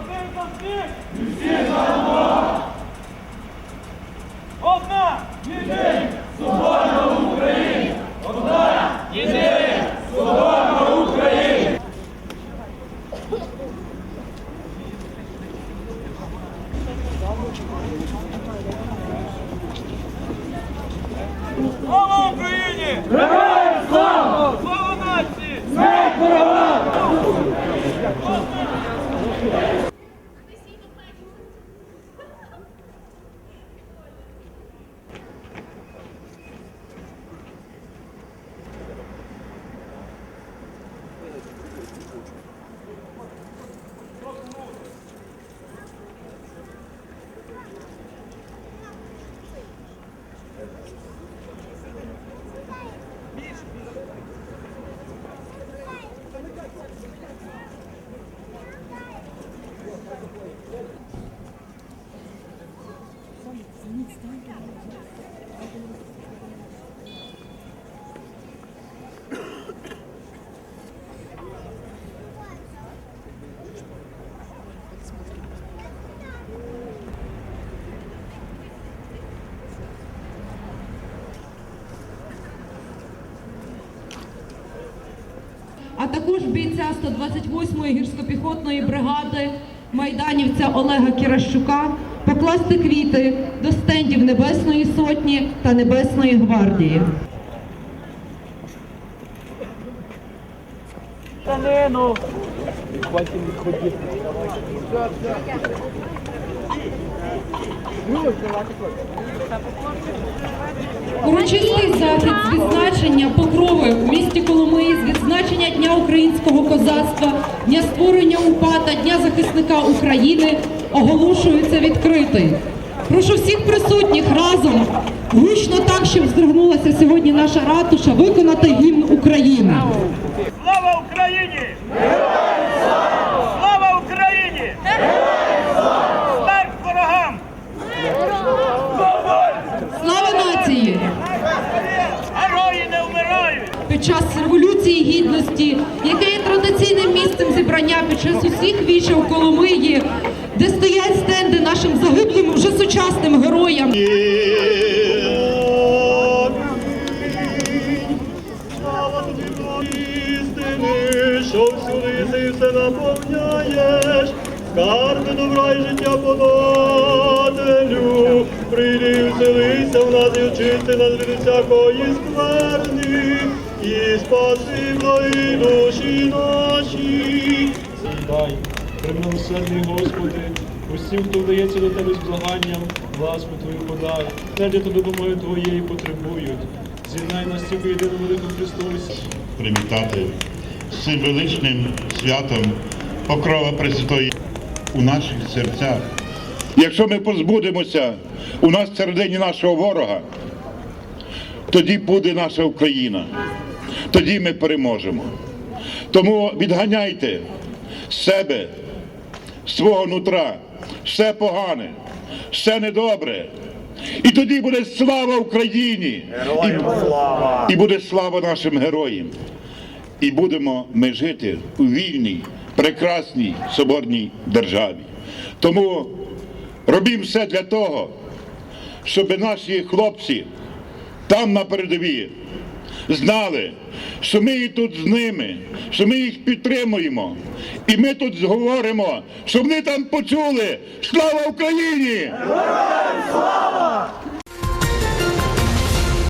Один Одна! Єдина! Свобода в Україні! Одна! Єдина! Свобода в Україні! А також бійця 128-ї гірсько-піхотної бригади майданівця Олега Кіращука покласти квіти до стендів Небесної Сотні та Небесної гвардії. Станину! Урочистий захід відзначення покрови в місті Коломиї з відзначення Дня українського козацтва, Дня створення УПА та Дня захисника України оголошується відкритий. Прошу всіх присутніх разом гучно так, щоб здригнулася сьогодні наша ратуша, виконати гімн України. Слава Україні! Слава Україні! Смерть ворогам! Слава нації! Герої не вмирають! Під час революції гідності, яке є традиційним місцем зібрання під час усіх вічів Коломиї, де стоять стенди нашим загиблим вже сучасним героям. Що всюди ти все наповняєш, скарби добра й життя подателю, прийди вселися в нас і очисти нас від всякої скверни, і спаси благі душі наші. Дай, примилосердний Господи, усім, хто вдається до Тебе з благанням, ласку Твою подай, сердя та допомоги Твоєї потребують. З'єднай нас всіх у єдиному великому Христові. привітати з цим величним святом покрова Пресвятої у наших серцях. Якщо ми позбудемося у нас всередині нашого ворога, тоді буде наша Україна. Тоді ми переможемо. Тому відганяйте з себе, з свого нутра, все погане, все недобре. І тоді буде слава Україні! І, і буде слава нашим героям. І будемо ми жити у вільній, прекрасній соборній державі. Тому робімо все для того, щоб наші хлопці там на передовій знали, що ми і тут з ними, що ми їх підтримуємо. І ми тут говоримо, щоб вони там почули Слава Україні! Героям слава!